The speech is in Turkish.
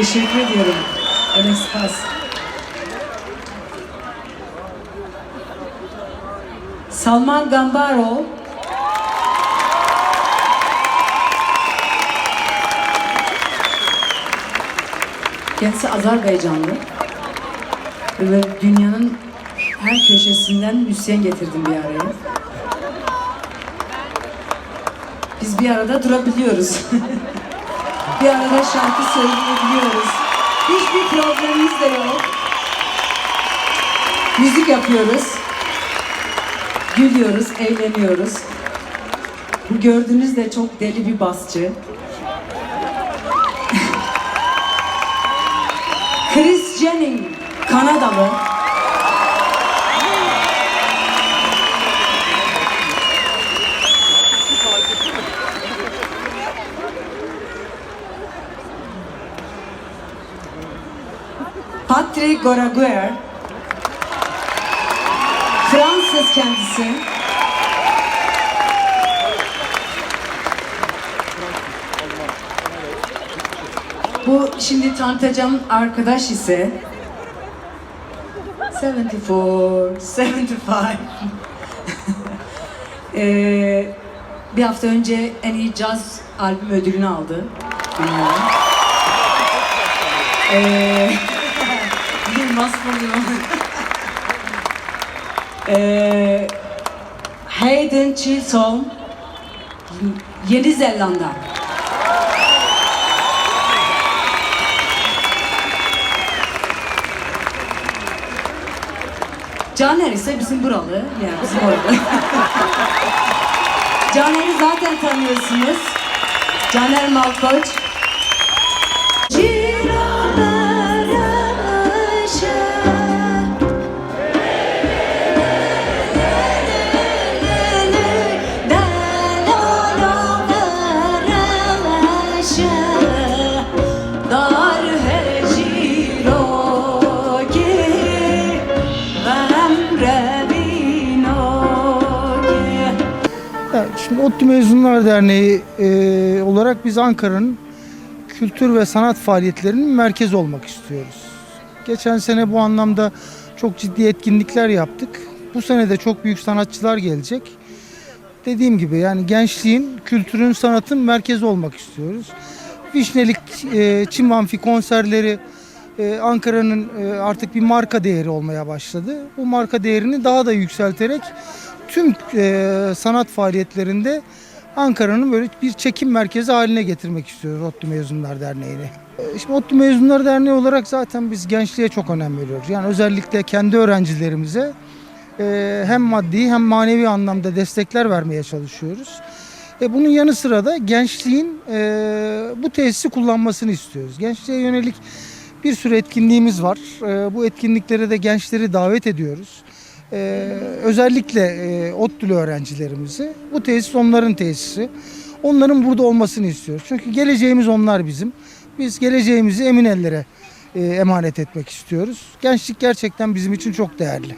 Teşekkür ediyorum. Enespas. Salman Gambaro. Kendisi Azerbaycanlı. Ve dünyanın her köşesinden müzisyen getirdim bir araya. Biz bir arada durabiliyoruz. bir arada şarkı söyleyebiliyoruz. Hiçbir problemimiz de yok. Müzik yapıyoruz. Gülüyoruz, eğleniyoruz. Bu gördüğünüz de çok deli bir basçı. Chris Jennings, Kanadalı. Patrick Goraguer. Fransız kendisi. Bu şimdi tanıtacağım arkadaş ise 74, 75. Ee, bir hafta önce en iyi caz albüm ödülünü aldı. Dünyada. Ee. Ee, Hayden Chisholm, Yeni Zelanda. Caner ise bizim buralı, yani bizim orada. Caner'i zaten tanıyorsunuz. Caner Malkoç. Şimdi ODTÜ Mezunlar Derneği e, olarak biz Ankara'nın kültür ve sanat faaliyetlerinin merkezi olmak istiyoruz. Geçen sene bu anlamda çok ciddi etkinlikler yaptık. Bu sene de çok büyük sanatçılar gelecek. Dediğim gibi yani gençliğin, kültürün, sanatın merkezi olmak istiyoruz. Vişnelik e, Çim Amfi konserleri e, Ankara'nın e, artık bir marka değeri olmaya başladı. Bu marka değerini daha da yükselterek tüm e, sanat faaliyetlerinde Ankara'nın böyle bir çekim merkezi haline getirmek istiyoruz ODTÜ Mezunlar Derneği'ni. E, Şimdi ODTÜ Mezunlar Derneği olarak zaten biz gençliğe çok önem veriyoruz. Yani özellikle kendi öğrencilerimize hem maddi hem manevi anlamda destekler vermeye çalışıyoruz. E, bunun yanı sıra da gençliğin e, bu tesisi kullanmasını istiyoruz. Gençliğe yönelik bir sürü etkinliğimiz var. E, bu etkinliklere de gençleri davet ediyoruz. E, özellikle e, ODTÜ'lü öğrencilerimizi. Bu tesis onların tesisi. Onların burada olmasını istiyoruz. Çünkü geleceğimiz onlar bizim. Biz geleceğimizi emin ellere e, emanet etmek istiyoruz. Gençlik gerçekten bizim için çok değerli.